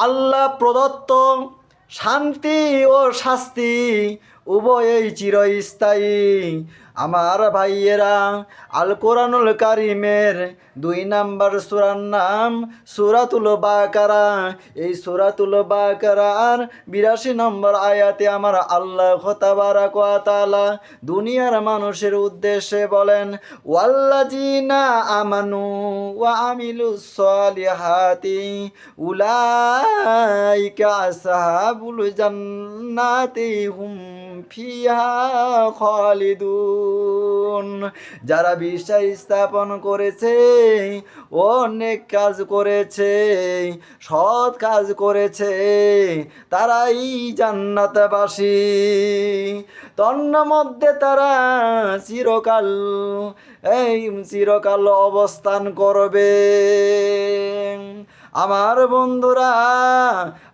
আল্লাহ প্রদত্ত শান্তি ও শাস্তি উভয়ই চিরস্থায়ী। আমার ভাইয়েরা আল কোরআনুল কারিমের দুই নাম্বার সুরার নাম সুরাতুল বাকারা। এই সুরাতুল বাকারার বিরাশি নম্বর আয়াতে আমার আল্লাহ খতাবারা কোয়াতালা দুনিয়ার মানুষের উদ্দেশ্যে বলেন ওয়াল্লাজিনা আমানু ওয়া আমিলু সালিহাতি আসহাবুল জান্নাতি হুম ফিহা খালিদুন যারা বিশ্বাস স্থাপন করেছে, অনেক কাজ করেছে, সৎ কাজ করেছে, তারাই জান্নাতবাসী। তন্ন মধ্যে তারা চিরকাল, এই চিরকাল অবস্থান করবে। আমার বন্ধুরা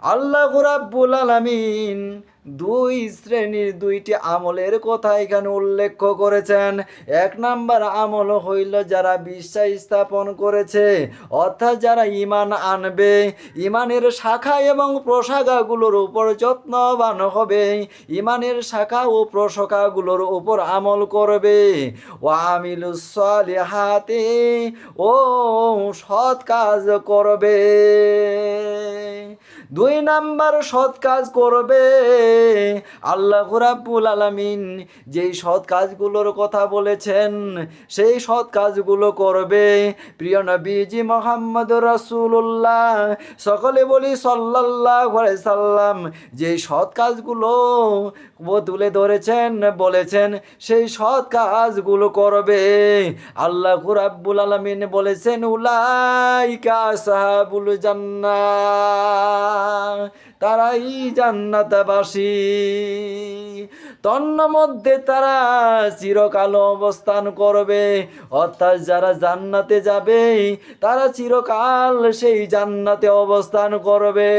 আল্লাহ রাব্বুল আলামিন দুই শ্রেণির দুইটি আমলের কথা এখানে উল্লেখ করেছেন। এক নাম্বার আমল হইল যারা বিশ্বাস স্থাপন করেছে, অর্থাৎ যারা ইমান আনবে। ইমানের শাখা এবং প্রশাখাগুলোর উপর যত্নবান হবে। ইমানের শাখা ও প্রশাখাগুলোর উপর আমল করবে। ও আমিলুসালিহাতে ও সৎ কাজ করবে। দুই নাম্বার সৎ কাজ করবে। আল্লাহ রাব্বুল আলামিন যেই সৎ কাজগুলোর কথা বলেছেন, সেই সৎ কাজগুলো করবে। প্রিয় নবীজি মোহাম্মদ রাসূলুল্লাহ, সকলে বলি সাল্লাল্লাহু সাল্লাম, যেই সৎ কাজগুলো তুলে ধরেছেন, বলেছেন, সেই সৎ কাজগুলো করবে। আল্লাহ রাব্বুল আলামিন বলেছেন, উলাইকা আসহাবুল জান্নাহ, তারাই জান্নাতবাসী। তন্ন মধ্যে তারা চিরকাল অবস্থান করবে, অর্থাৎ যারা জান্নাতে যাবে, তারা চিরকাল সেই জান্নাতে অবস্থান করবে।